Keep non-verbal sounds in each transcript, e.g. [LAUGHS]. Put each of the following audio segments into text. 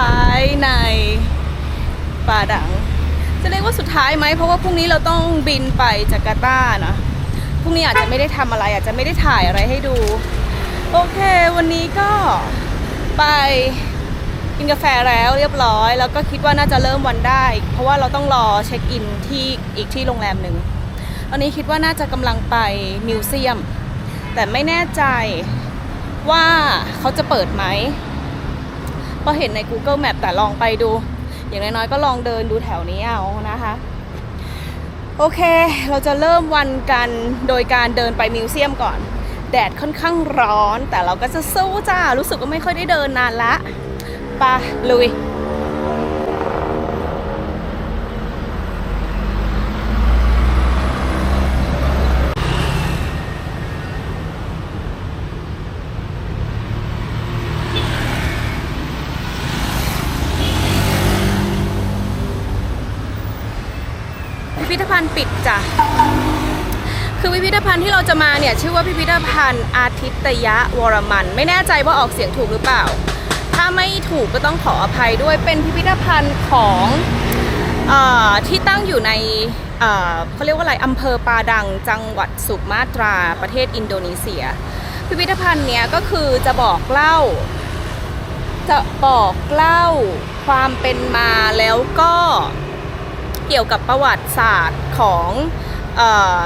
ท้ายในป่าดัง จะเรียกว่าสุดท้ายไหมเพราะว่าพรุ่งนี้เราต้องบินไปจาการ์ตานะพรุ่งนี้อาจจะไม่ได้ทำอะไร อาจจะไม่ได้ถ่ายอะไรให้ดู โอเค วันนี้ก็ไปกินกาแฟแล้วเรียบร้อย แล้วก็คิดว่าน่าจะเริ่มวันได้ เพราะว่าเราต้องรอเช็คอินที่อีกที่โรงแรมหนึ่งตอนนี้คิดว่าน่าจะกำลังไปมิวเซียม แต่ไม่แน่ใจว่าเขาจะเปิดไหม เพราะเห็นใน Google Map แต่ลองไปดู อย่างน้อยๆก็ลองเดินดูแถวนี้เอานะคะ โอเค เราจะเริ่มวันกันโดยการเดินไปมิวเซียมก่อน แดดค่อนข้างร้อน แต่เราก็จะสู้จ้า รู้สึกว่าไม่ค่อยได้เดินนานละไปะลุย ณฑ์ปิดจ้ะ คือพิพิธภัณฑ์ที่เราจะมาเนี่ย ชื่อว่าพิพิธภัณฑ์อาทิตยะวรมัน ไม่แน่ใจว่าออกเสียงถูกหรือเปล่า ถ้าไม่ถูกก็ต้องขออภัยด้วยเป็นพิพิธภัณฑ์ของออที่ตั้งอยู่ในเขาเรียกว่าอะไรอำเภอปาดังจังหวัดสุมาตราประเทศอินโดนีเซีย พิพิธภัณฑ์เนี้ยก็คือจะบอกเล่า จะบอกเล่าความเป็นมาแล้วก็ เกี่ยวกับประวัติศาสตร์ของออ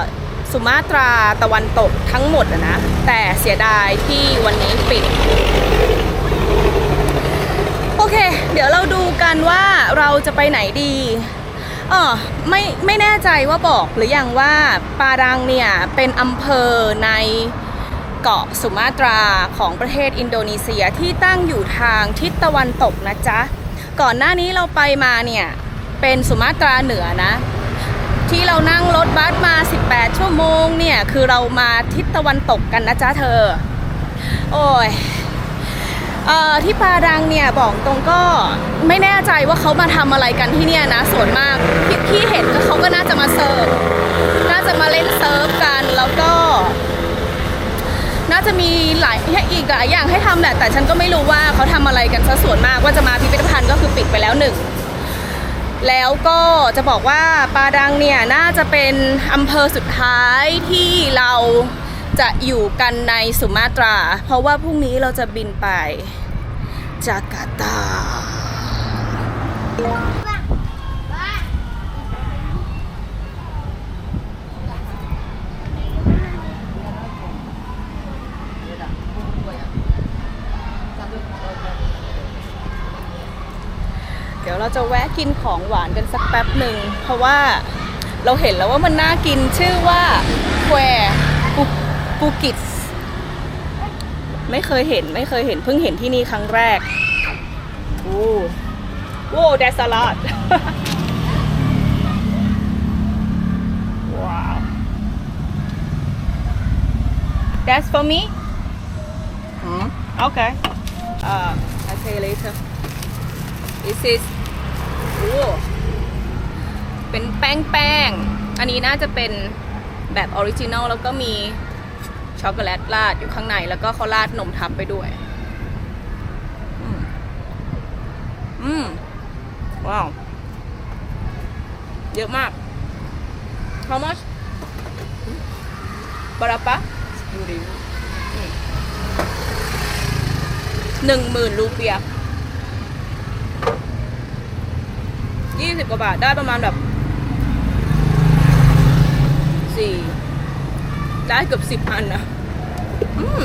สุมาตราตะวันตกทั้งหมดนะ แต่เสียดายที่วันนี้ปิด โอเค เดี๋ยวเราดูกันว่าเราจะไปไหนดีเออไม่ไม่แน่ใจว่าบอกหรือยังว่าปาดังเนี่ย เป็นอำเภอในเกาะสุมาตราของประเทศอินโดนีเซียที่ตั้งอยู่ทางทิศตะวันตกนะจ๊ะ ก่อนหน้านี้เราไปมาเนี่ย เป็นสุมาตราเหนือนะ ที่เรานั่งรถบัสมา 18 ชั่วโมงเนี่ย คือเรามาทิศตะวันตกกันนะจ๊ะเธอ โอ้ยเอ่อที่ปาดังเนี่ยบอกตรงก็ไม่แน่ใจว่าเขามาทำอะไรกันที่เนี่ยนะส่วนมากที่ที่เห็นก็เขาก็น่าจะมาเซิร์ฟน่าจะมาเล่นเซิร์ฟกันแล้วก็ น่าจะมีหลายอีกหลายอย่างให้ทำแหละแต่ฉันก็ไม่รู้ว่าเขาทำอะไรกันซะส่วนมากว่าจะมาพิพิธภัณฑ์ก็คือปิดไปแล้วหนึ่ง แล้วก็จะบอกว่าปาดังเนี่ยน่าจะเป็นอำเภอสุดท้ายที่เราจะอยู่กันในสุมาตรา เพราะว่าพรุ่งนี้เราจะบินไปจาการ์ตา เราจะแวะกินของหวานกันสักแป๊บหนึ่ง เพราะว่าเราเห็นแล้วว่ามันน่ากินชื่อว่าแควปูปูกิตไม่เคยเห็นไม่เคยเห็นเพิ่งเห็นที่นี่ครั้งแรกโอ้โว้แดสลาดว้าว That's for me? Hmm? Okay. Uh, I'll pay later. This is โอ้ เป็นแป้งแป้ง อันนี้น่าจะเป็นแบบออริจินอลแล้วก็มีช็อกโกแลตราดอยู่ข้างใน แล้วก็เขาราดนมทับไปด้วย อืมอืมว้าว เยอะมาก How much? บาราปะหนึ่งหมื่นรูเปีย ยี่สิบกว่าบาทได้ประมาณแบบสี่ได้เกือบสิบอันนะอืม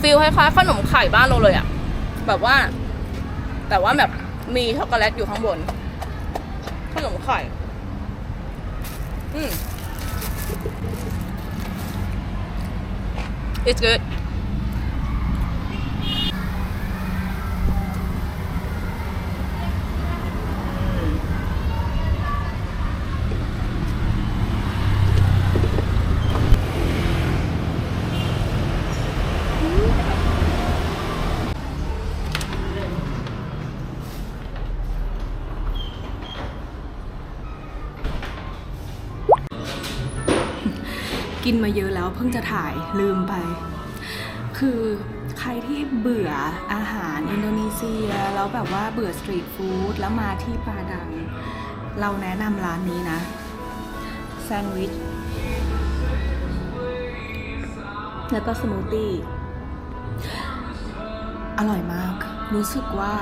ฟีลคล้ายๆขนมไข่บ้านเราเลยอะแบบว่า แต่ว่าแบบมีช็อกโกแลตอยู่ข้างบน ขนมไข่ อืม it's good มาเยอะแล้วเพิ่งจะถ่ายลืมไป คือใครที่เบื่ออาหารอินโดนีเซีย แล้วแบบว่าเบื่อสตรีทฟู้ดแล้วมาที่ปาดัง เราแนะนำร้านนี้นะแซนด์วิชแล้วก็สมูทตี้อร่อยมาก รู้สึกว่า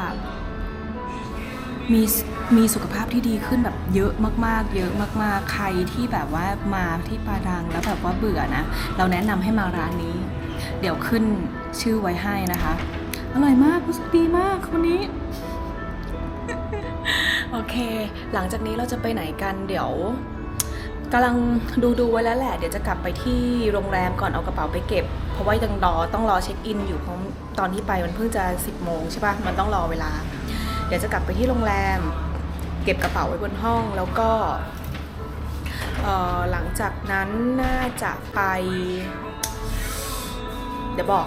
มีมีสุขภาพที่ดีขึ้นแบบเยอะมาก ๆ เยอะมาก ๆ ใครที่แบบว่ามาที่ปาดังแล้วแบบว่าเบื่อนะ เราแนะนำให้มาร้านนี้ เดี๋ยวขึ้นชื่อไว้ให้นะคะ อร่อยมากรู้สึกดีมากคนนี้ โอเค หลังจากนี้เราจะไปไหนกันเดี๋ยวกำลังดูดูไว้แล้วแหละ เดี๋ยวจะกลับไปที่โรงแรมก่อนเอากระเป๋าไปเก็บ เพราะว่ายังรอต้องรอเช็คอินอยู่เพราะตอนที่ไปมันเพิ่งจะ 10โมงใช่ปะมันต้องรอเวลา เดี๋ยวจะกลับไปที่โรงแรม เก็บกระเป๋าไว้บนห้องแล้วก็หลังจากนั้นน่าจะไป เดี๋ยวบอก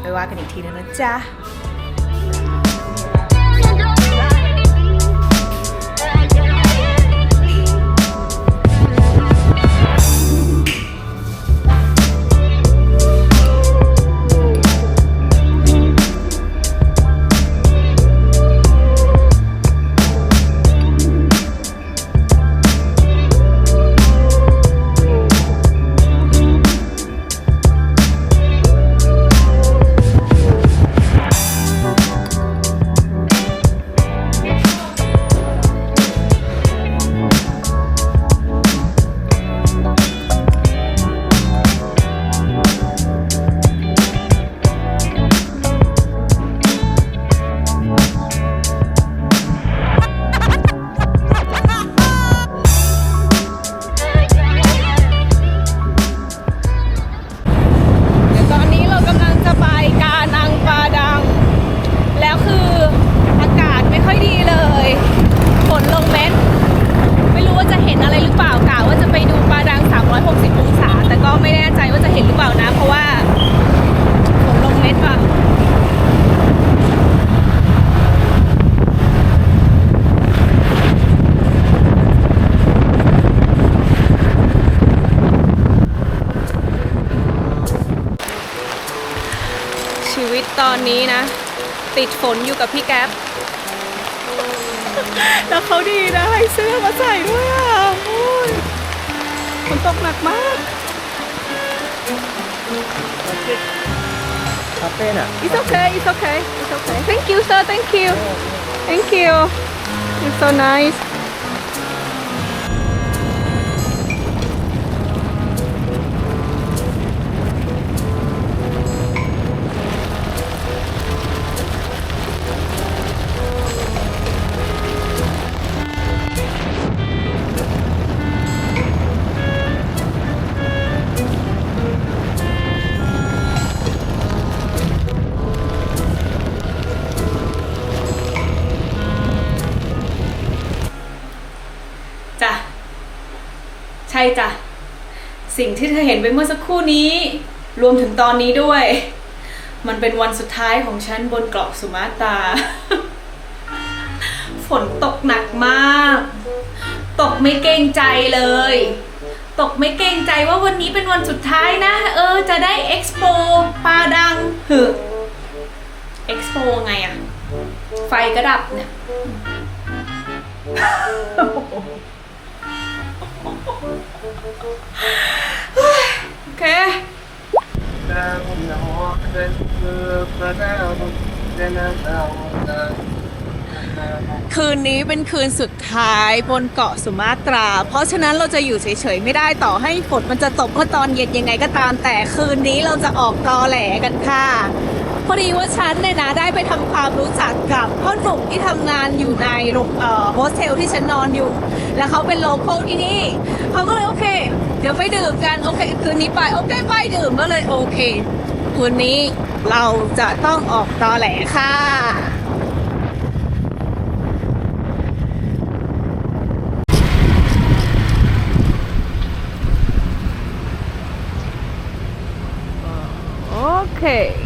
ไปว่ากันอีกทีนึงนะจ๊ะ ดฝนอยู่กับพี่แก๊ปแล้วเขาดีนะให้เสื้อมาใส่ด้วยอะโอ้ยฝนตกหนักมากคาเฟ่น่ะ It's okay it's okay it's okay Thank you sir thank you Thank you It's so nice จ้ะ สิ่งที่เธอเห็นไปเมื่อสักครู่นี้ รวมถึงตอนนี้ด้วย มันเป็นวันสุดท้ายของฉันบนเกาะสุมาตราฝนตกหนักมาก ตกไม่เกรงใจเลย ตกไม่เกรงใจว่าวันนี้เป็นวันสุดท้ายนะ เออ จะได้เอ็กซ์โปปาดังหือเอ็กซ์โปไงอะไฟก็ดับเนี่ย โอเค คืนนี้เป็นคืนสุดท้ายบนเกาะสุมาตรา เพราะฉะนั้นเราจะอยู่เฉยๆไม่ได้ต่อให้ฝนมันจะตกเมื่อตอนเย็นยังไงก็ตามแต่คืนนี้เราจะออกตอแหลกันค่ะ พอดีว่าฉันเนี่ยนะได้ไปทำความรู้จักกับพ่อหนุ่มที่ทำงานอยู่ในโรงเอ่อโฮสเทลที่ฉันนอนอยู่ แล้วเขาเป็นโลโก้ที่นี่เขาก็เลยโอเค เดี๋ยวไปดื่มกันโอเคคืนนี้ไปโอเคไปดื่มก็เลยโอเคคืนนี้เราจะต้องออกตอแหลค่ะโอ้ดูคู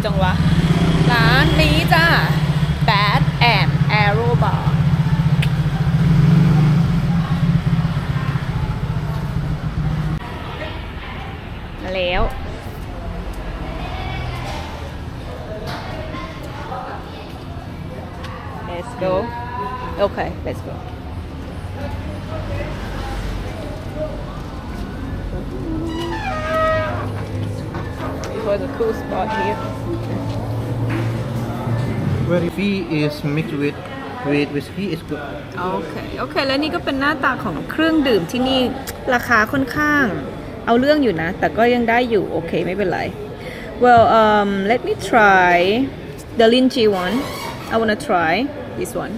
ลจังวะ let's go okay let's go it was a cool spot here Where tea is mixed with with whiskey is good. โอเค โอเค แล้วนี่ก็เป็นหน้าตาของเครื่องดื่มที่นี่ราคาค่อนข้าง เอาเรื่องอยู่นะ แต่ก็ยังได้อยู่ โอเค ไม่เป็นไร well um let me try the lychee one I wanna try this one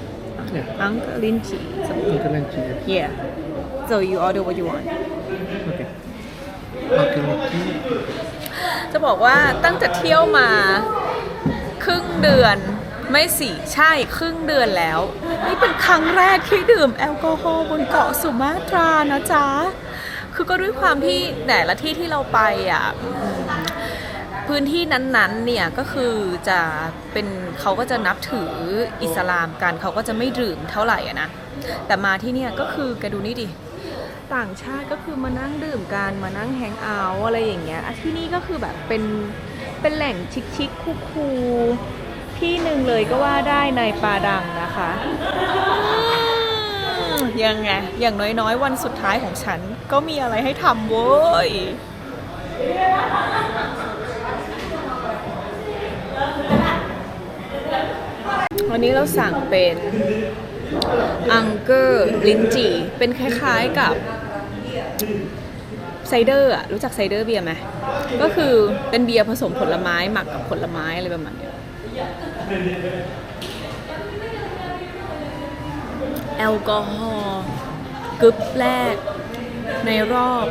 Yeah. Uncle lychee Uncle and cheese. yeah so you order what you want Okay. Uncle and cheese. จะบอกว่าตั้งแต่เที่ยวมาครึ่งเดือนไม่สิใช่ครึ่งเดือนแล้ว นี่เป็นครั้งแรกที่ดื่มแอลกอฮอล์บนเกาะสุมาตรานะจ๊ะ คือก็ด้วยความที่แต่ละที่ที่เราไปอะอืมพื้นที่นั้นๆเนี่ยก็คือจะเป็น เขาก็จะนับถืออิสลามกันเขาก็จะไม่ดื่มเท่าไหร่อะนะแต่มาที่เนี่ยก็คือแกดูนี่ดิต่างชาติก็คือมานั่งดื่มกันมานั่งแฮงเอาท์อะไรอย่างเงี้ยที่นี่ก็คือแบบเป็นเป็นแหล่งชิคๆคูลๆที่หนึ่งเลยก็ว่าได้ในปาดังนะคะยังไงอย่างน้อยๆ วันสุดท้ายของฉันก็มีอะไรให้ทำเว้ย วันนี้เราสั่งเป็นอังเกอร์ลินจีเป็นคล้ายๆกับไซเดอร์อะรู้จักไซเดอร์เบียร์ไหมก็คือเป็นเบียร์ผสมผลไม้หมักกับผลไม้อะไรประมาณนี้แอลกอฮอล์กึ๊บแรกในรอบ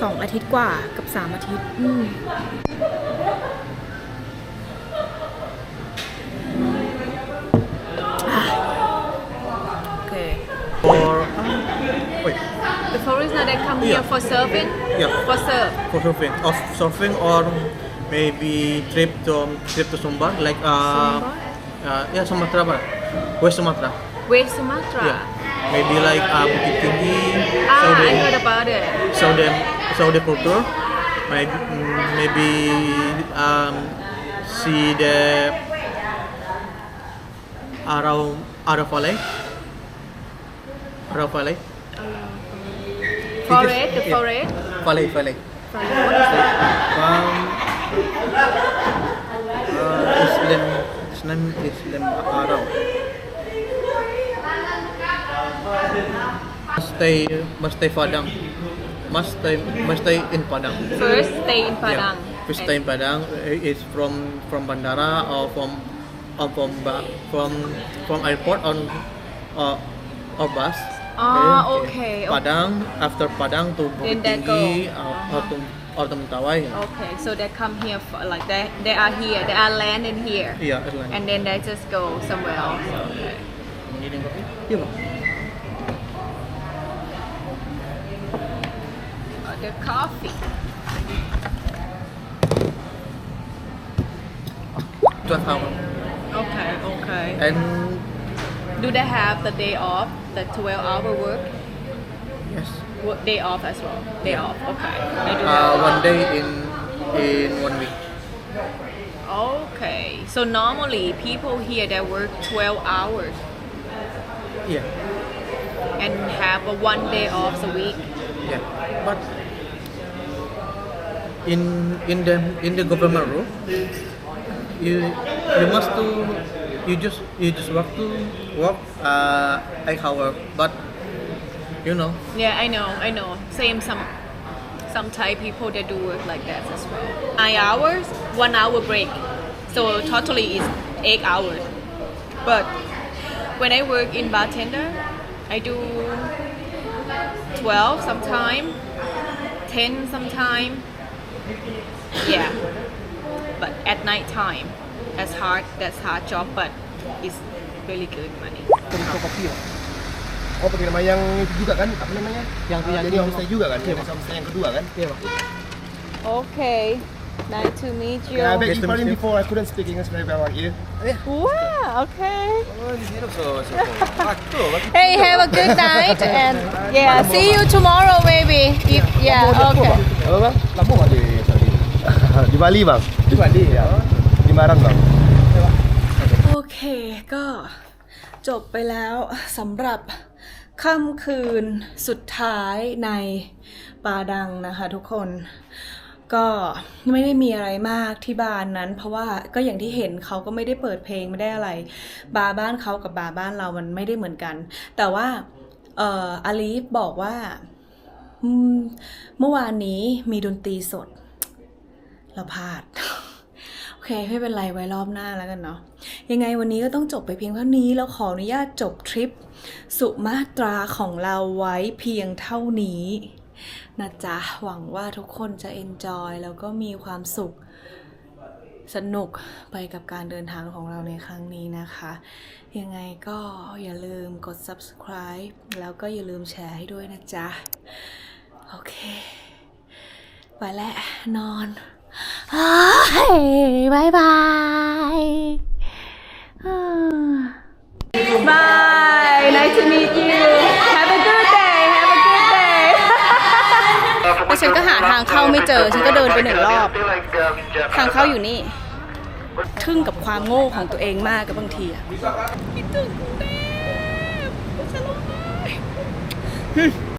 สองอาทิตย์กว่ากับสามอาทิตย์ Yeah. for surfing. Yeah. For surf. for surfing, of surfing or maybe trip to trip to Sumbar, like uh, Sumbar? uh yeah, Sumatra, ba? West Sumatra. West Sumatra. Yeah. Maybe like uh, Bukit Tinggi, Ah, Saudi, I heard about it. Saudi, Saudi culture. Maybe maybe um, see the Arau Arau Valley. Arau Valley. Forest, the Yeah. forest. Valley, Valley. What is that? Um, uh, Islam, Islam, Islam Arau. Must stay, must stay Padang. Must stay, must stay in Padang. First, stay in Padang. Yeah. First stay in Padang. It's from from bandara or from or from from from airport on uh, or bus. Ah, okay, okay. Padang after Padang to Then Bukit they go. Tinggi uh, Uh-huh. or to or to Mentawai. Okay, so they come here for like they they are here. They are landing here. Yeah, airline. And then they just go somewhere else. Okay. Minum kopi? Iya, Bang. Uh, the coffee. Twelve hour. Okay, okay. And Do they have the day off, the 12 hour work? yes, Work day off as well. Day off. Okay. They do uh, one day in in one week. Okay. So normally people here that work 12 hours Yeah, and have a one day off a week. yeah. But in in the in the government rule, you you must do you just you just work to work uh, eight hour. But you know, Yeah, I know, I know. Same some some Thai people they do work like that as well. Nine hours, one hour break. So totally is eight hours. But when I work in bartender, I do twelve sometime, ten sometime. Yeah. But at night time, that's hard. That's hard job, but it's really good money. Kopi ya? Oh pakai nama yang itu juga kan? Apa namanya? Yang yang Jadi yang- homestay juga kan? Iya, homestay yang kedua kan? Iya, Pak. Okay. Nice to meet you. Yeah, I beg Yes, your pardon Mr. before I couldn't speak English very well like you. Wow, okay. Oh. Hey, have a good night and yeah, see you tomorrow maybe. If, yeah, okay. Lama [LAUGHS] di Bali bang. Di Bali ya. Di Marangal. โอเคก็จบไปแล้วสำหรับค่ำคืนสุดท้ายในปาดังนะคะทุกคน ก็ไม่ได้มีอะไรมากที่บ้านนั้น เพราะว่าก็อย่างที่เห็นเขาก็ไม่ได้เปิดเพลงไม่ได้อะไร บาร์บ้านเขากับบาร์บ้านเรามันไม่ได้เหมือนกัน แต่ว่าเอ่ออาลีฟบอกว่าอืมเมื่อวานนี้มีดนตรีสด เราพลาด เคไม่เป็นไรไว้รอบหน้าแล้วกันเนาะยังไงวันนี้ก็ต้องจบไปเพียงเท่านี้แล้วขออนุญาตจบทริป สุมาตราของเราไว้เพียงเท่านี้นะจ๊ะหวังว่าทุกคนจะ enjoy แล้วก็มีความสุขสนุกไปกับการเดินทางของเราในครั้งนี้นะคะ ยังไงก็อย่าลืมกด subscribe แล้วก็อย่าลืมแชร์ให้ด้วยนะจ๊ะ โอเค ไปแล้วนอน บายบายบาย nice to meet you have a good day have a good day แล้วฉันก็หาทางเข้าไม่เจอ ฉันก็เดินไปหนึ่งรอบ ทางเข้าอยู่นี่ ทึ่งกับความโง่ของตัวเองมากกับบางทีอะคิดถึงกรุงเทพฉันร้องไห้